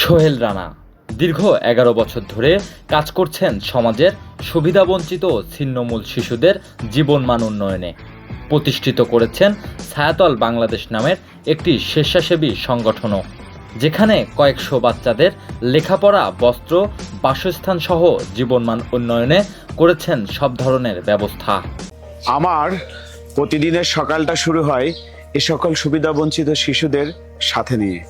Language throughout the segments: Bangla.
সোহেল রানা, দীর্ঘ এগারো বছর ধরে কাজ করছেন সমাজের সুবিধাবঞ্চিত ছিন্নমূল শিশুদের জীবনমান উন্নয়নে। প্রতিষ্ঠিত করেছেন ছায়াতল বাংলাদেশ নামের একটি স্বেচ্ছাসেবী সংগঠনও। যেখানে কয়েকশো বাচ্চাদের লেখাপড়া, বস্ত্র, বাসস্থান সহ জীবনমান উন্নয়নে করেছেন সব ধরনের ব্যবস্থা। আমার প্রতিদিনের সকালটা শুরু হয় এ সকল সুবিধাবঞ্চিত শিশুদের সাথে নিয়ে।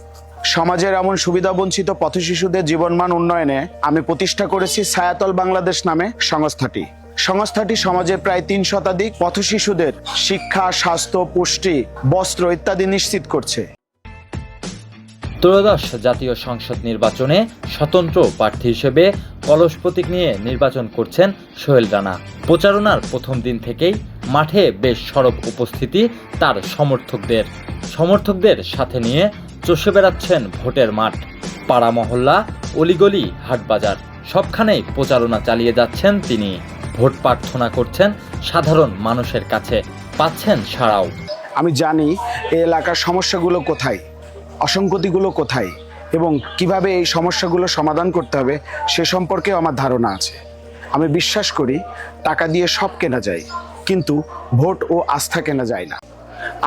সমাজের এমন সুবিধাবঞ্চিত পথ শিশুদের জীবনমান উন্নয়নে আমি প্রতিষ্ঠা করেছি ছায়াতল বাংলাদেশ নামে সংস্থাটি। সংস্থাটি সমাজের প্রায় তিন শতাধিক পথ শিশুদের শিক্ষা, স্বাস্থ্য, পুষ্টি, বস্ত্র ইত্যাদি নিশ্চিত করছে। ত্রয়োদশ জাতীয় সংসদ নির্বাচনে স্বতন্ত্র প্রার্থী হিসেবে কলস প্রতীক নিয়ে নির্বাচন করছেন সোহেল রানা। প্রচারণার প্রথম দিন থেকেই মাঠে বেশ সরব উপস্থিতি তার সমর্থকদের। সমর্থকদের সাথে নিয়ে চষে বেড়াচ্ছেন ভোটের মাঠ। পাড়া মহল্লা, অলিগলি, হাটবাজার, সবখানেই প্রচারণা চালিয়ে যাচ্ছেন তিনি। ভোট প্রার্থনা করছেন সাধারণ মানুষের কাছে। পাচ্ছেন সাড়াও। আমি জানি এলাকার সমস্যাগুলো কোথায়। অসঙ্গতিগুলো কোথায় এবং কীভাবে এই সমস্যাগুলো সমাধান করতে হবে সে সম্পর্কেও আমার ধারণা আছে। আমি বিশ্বাস করি টাকা দিয়ে সব কেনা যায়, কিন্তু ভোট ও আস্থা কেনা যায় না।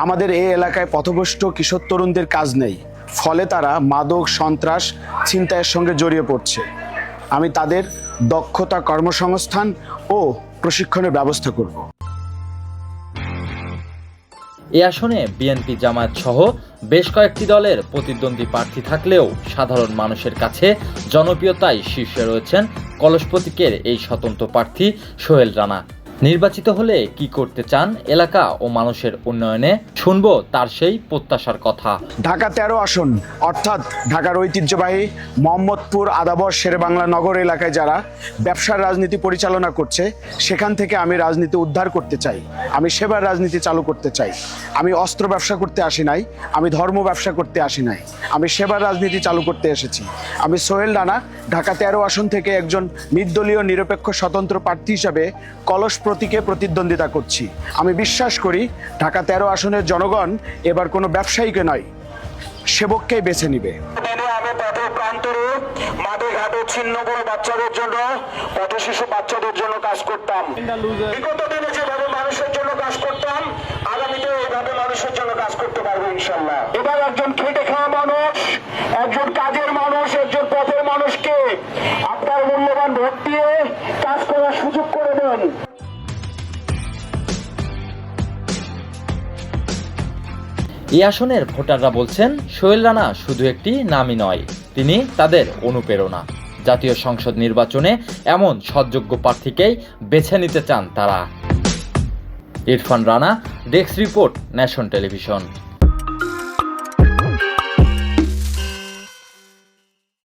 আমাদের এই এলাকায় পথভ্রষ্ট কিশোর তরুণদের কাজ নেই, ফলে তারা মাদক, সন্ত্রাস, ছিনতাইয়ের সঙ্গে জড়িয়ে পড়ছে। আমি তাদের দক্ষতা কর্মসংস্থান ও প্রশিক্ষণের ব্যবস্থা করব। এ আসনে বিএনপি জামায়াত সহ বেশ কয়েকটি দলের প্রতিদ্বন্দ্বী প্রার্থী থাকলেও সাধারণ মানুষের কাছে জনপ্রিয়তায় শীর্ষে রয়েছেন কলস প্রতীকের এই স্বতন্ত্র প্রার্থী সোহেল রানা। নির্বাচিত হলে কি করতে চান এলাকা ও মানুষের উন্নয়নে, শুনব তার সেই প্রত্যাশার কথা। ঢাকা তেরো আসন, অর্থাৎ ঢাকার ঐতিহ্যবাহী মোহাম্মদপুর আদাবর শেরেবাংলা নগর এলাকায় যারা ব্যবসার রাজনীতি পরিচালনা করছে, সেখান থেকে আমি রাজনীতি উদ্ধার করতে চাই। আমি সেবার রাজনীতি চালু করতে চাই। আমি অস্ত্র ব্যবসা করতে আসি নাই, আমি ধর্ম ব্যবসা করতে আসি নাই। আমি সেবার রাজনীতি চালু করতে এসেছি। আমি সোহেল রানা, ঢাকা তেরো আসন থেকে একজন নির্দলীয়, নিরপেক্ষ, স্বতন্ত্র প্রার্থী হিসাবে কলস প্রতীকে প্রতিদ্বন্দ্বিতা করছি। আমি বিশ্বাস করি ঢাকা তেরো আসনের জনগণ এবার কোনো ব্যবসায়ীকে নয় সেবককেই বেছে নিবে। আমি পথের প্রান্তরে মাঠে ঘাটে ছিন্ন বড় বাচ্চাদের জন্য পথ শিশু বাচ্চাদের জন্য কাজ করতাম। বিগত দিনে যেভাবে মানুষের জন্য কাজ করতাম আগামীতে এইভাবে মানুষের জন্য কাজ করতে পারব ইনশাল্লাহ এবার একজন খেটে খাওয়া মানুষ একজন কাজের মানুষ একজন পথের মানুষকে আপনার মূল্যবান ভোট দিয়ে কাজ করার সুযোগ করে দেন। এই আসনের ভোটাররা বলছেন, সোহেল রানা শুধু একটি নামই নয়, তিনি তাদের অনুপ্রেরণা। জাতীয় সংসদ নির্বাচনে এমন সদযোগ্য প্রার্থীকেই বেছে নিতে চান তারা। Irfan Rana, desk report, nation television.